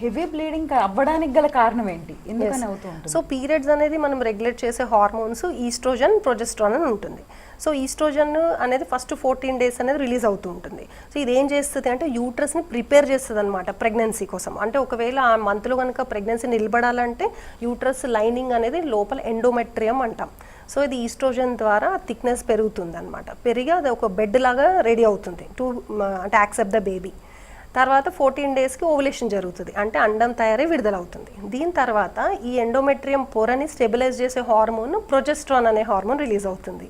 Heavy bleeding అవ్వడానికి గల కారణం ఏంటి? ఎందుకని అవుతూ ఉంటుంది? సో పీరియడ్స్ అనేది మనం రెగ్యులేట్ చేసే హార్మోన్స్ ఈస్ట్రోజన్ ప్రొజెస్ట్రాన్ అని ఉంటుంది. సో ఈస్ట్రోజన్ అనేది ఫస్ట్ ఫోర్టీన్ డేస్ అనేది రిలీజ్ అవుతూ ఉంటుంది. సో ఇది ఏం చేస్తుంది అంటే యూట్రస్ని ప్రిపేర్ చేస్తుంది అనమాట ప్రెగ్నెన్సీ కోసం. అంటే ఒకవేళ ఆ మంత్లో కనుక ప్రెగ్నెన్సీ నిలబడాలంటే యూట్రస్ లైనింగ్ అనేది లోపల ఎండోమెట్రియం అంటాం. సో ఇది ఈస్ట్రోజన్ ద్వారా థిక్నెస్ పెరుగుతుంది అనమాట పెరిగి అది ఒక బెడ్ లాగా రెడీ అవుతుంది. టు అంటే యాక్సెప్ట్ ద బేబీ. తర్వాత ఫోర్టీన్ డేస్కి ఓవులేషన్ జరుగుతుంది. అంటే అండం తయారై విడుదలవుతుంది. దీని తర్వాత ఈ ఎండోమెట్రియం పొరని స్టెబిలైజ్ చేసే హార్మోన్ ప్రొజెస్ట్రాన్ అనే హార్మోన్ రిలీజ్ అవుతుంది.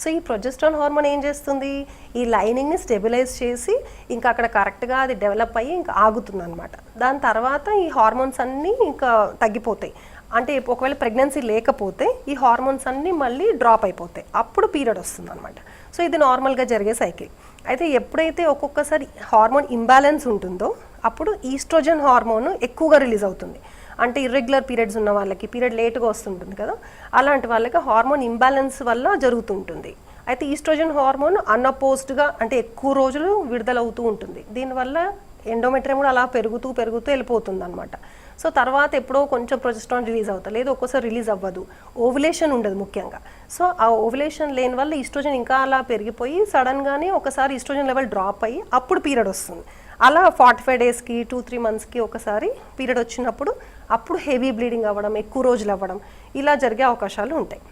సో ఈ ప్రొజెస్ట్రాన్ హార్మోన్ ఏం చేస్తుంది? ఈ లైనింగ్ని స్టెబిలైజ్ చేసి ఇంకా అక్కడ కరెక్ట్గా అది డెవలప్ అయ్యి ఇంకా ఆగుతుంది అనమాట దాని తర్వాత ఈ హార్మోన్స్ అన్నీ ఇంకా తగ్గిపోతాయి. అంటే ఒకవేళ ప్రెగ్నెన్సీ లేకపోతే ఈ హార్మోన్స్ అన్నీ మళ్ళీ డ్రాప్ అయిపోతాయి. అప్పుడు పీరియడ్ వస్తుంది అనమాట సో ఇది నార్మల్గా జరిగే సైకిల్. అయితే ఎప్పుడైతే ఒక్కొక్కసారి హార్మోన్ ఇంబ్యాలెన్స్ ఉంటుందో అప్పుడు ఈస్ట్రోజన్ హార్మోన్ ఎక్కువగా రిలీజ్ అవుతుంది. అంటే ఇర్రెగ్యులర్ పీరియడ్స్ ఉన్న వాళ్ళకి పీరియడ్ లేట్గా వస్తుంటుంది కదా అలాంటి వాళ్ళకి హార్మోన్ ఇంబ్యాలెన్స్ వల్ల జరుగుతుంటుంది అయితే ఈస్ట్రోజన్ హార్మోన్ అన్అపోజ్డ్గా అంటే ఎక్కువ రోజులు విడుదలవుతూ ఉంటుంది. దీనివల్ల ఎండోమెట్రియం కూడా అలా పెరుగుతూ పెరుగుతూ వెళ్ళిపోతుంది అనమాట సో తర్వాత ఎప్పుడో కొంచెం ప్రొజెస్ట్రాన్ రిలీజ్ అవుతుంది లేదు ఒక్కోసారి రిలీజ్ అవ్వదు. ఓవులేషన్ ఉండదు ముఖ్యంగా. సో ఆ ఓవులేషన్ లేని వల్ల ఈస్ట్రోజన్ ఇంకా అలా పెరిగిపోయి సడన్గానే ఒకసారి ఈస్ట్రోజన్ లెవెల్ డ్రాప్ అయ్యి అప్పుడు పీరియడ్ వస్తుంది. అలా ఫార్టీ ఫైవ్ డేస్కి టూ త్రీ మంత్స్కి ఒకసారి పీరియడ్ వచ్చినప్పుడు అప్పుడు హెవీ బ్లీడింగ్ అవ్వడం ఎక్కువ రోజులు అవ్వడం ఇలా జరిగే అవకాశాలు ఉంటాయి.